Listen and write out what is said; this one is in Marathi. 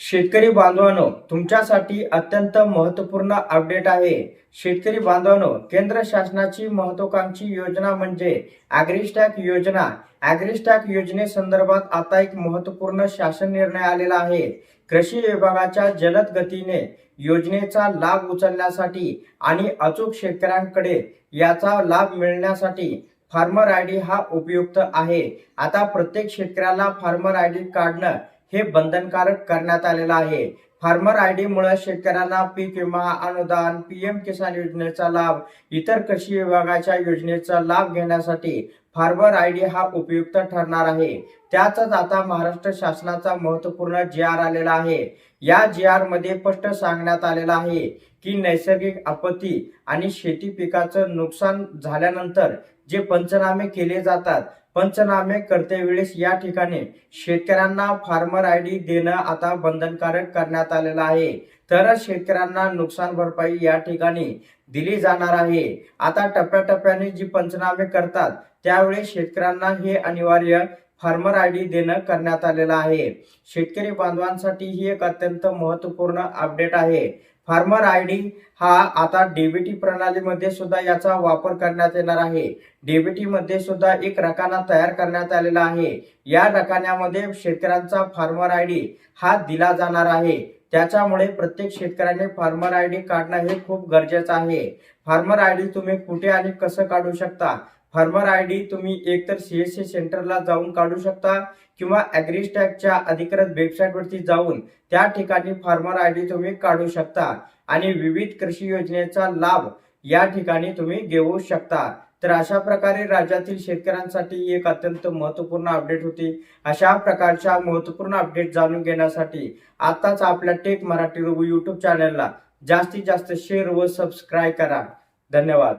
शेतकरी बांधवांनो तुमच्यासाठी अत्यंत महत्त्वपूर्ण अपडेट आहे. शेतकरी बांधवांनो केंद्र शासनाची महत्वाकांक्षी योजना म्हणजे अॅग्रिस्टॅक योजना. अॅग्रिस्टॅक योजनेसंदर्भात आता एक महत्त्वपूर्ण शासन निर्णय आलेला आहे. कृषी विभागाच्या जलद गतीने योजनेचा लाभ उचलण्यासाठी आणि अचूक शेतकऱ्यांकडे याचा लाभ मिळण्यासाठी फार्मर आय डी हा उपयुक्त आहे. आता प्रत्येक शेतकऱ्याला फार्मर आय डी काढणं हे बंधनकारक करण्यात आलेलं आहे. फार्मर आय डी मुळे शेतकऱ्यांना पीक विमा अनुदान पीएम किसान योजनेचा लाभ इतर कृषी विभागाच्या योजनेचा लाभ घेण्यासाठी फार्मर आय डी हा उपयुक्त ठरणार आहे. त्यातच आता महाराष्ट्र शासनाचा महत्त्वपूर्ण जी आर आलेला आहे. या जी आरमध्ये स्पष्ट सांगण्यात आलेलं आहे की नैसर्गिक आपत्ती आणि शेती पिकाचं नुकसान झाल्यानंतर जे पंचनामे केले जातात पंचनामे करते वेळेस या ठिकाणी शेतकऱ्यांना फार्मर आय डी देणं आता बंधनकारक करण्यात आलेलं आहे. तर शेतकऱ्यांना नुकसान भरपाई या ठिकाणी दिली जाणार आहे. आता टप्प्याटप्प्याने जी पंचनामे करतात त्यावेळी शेतकऱ्यांना हे अनिवार्य फार्मर आय डी देणं करण्यात आलेलं आहे. शेतकरी बांधवांसाठी ही एक अत्यंत महत्त्वपूर्ण अपडेट आहे. फार्मर आय डी हा आता डीबीटी प्रणालीमध्ये सुद्धा याचा वापर करण्यात येणार आहे. डीबीटी मध्ये सुद्धा एक रकाना तयार करण्यात आलेला आहे. या रकान्यामध्ये शेतकऱ्यांचा फार्मर आय डी हा दिला जाणार आहे. त्याच्यामुळे प्रत्येक शेतकऱ्याने फार्मर आय डी काढणं हे खूप गरजेचं आहे. फार्मर आय डी तुम्ही कुठे आणि कसं काढू शकता? फार्मर आय डी तुम्ही एकतर सीएससी सेंटरला जाऊन काढू शकता किंवा ॲग्रिस्टॅकच्या अधिकृत वेबसाईटवरती जाऊन त्या ठिकाणी फार्मर आय डी तुम्ही काढू शकता आणि विविध कृषी योजनेचा लाभ या ठिकाणी तुम्ही घेऊ शकता. तर अशा प्रकारे राज्यातील शेतकऱ्यांसाठी एक अत्यंत महत्त्वपूर्ण अपडेट होती. अशा प्रकारच्या महत्त्वपूर्ण अपडेट जाणून घेण्यासाठी आताच आपल्या टेक मराठी रुबू युट्यूब चॅनलला जास्तीत जास्त शेअर व सबस्क्राईब करा. धन्यवाद.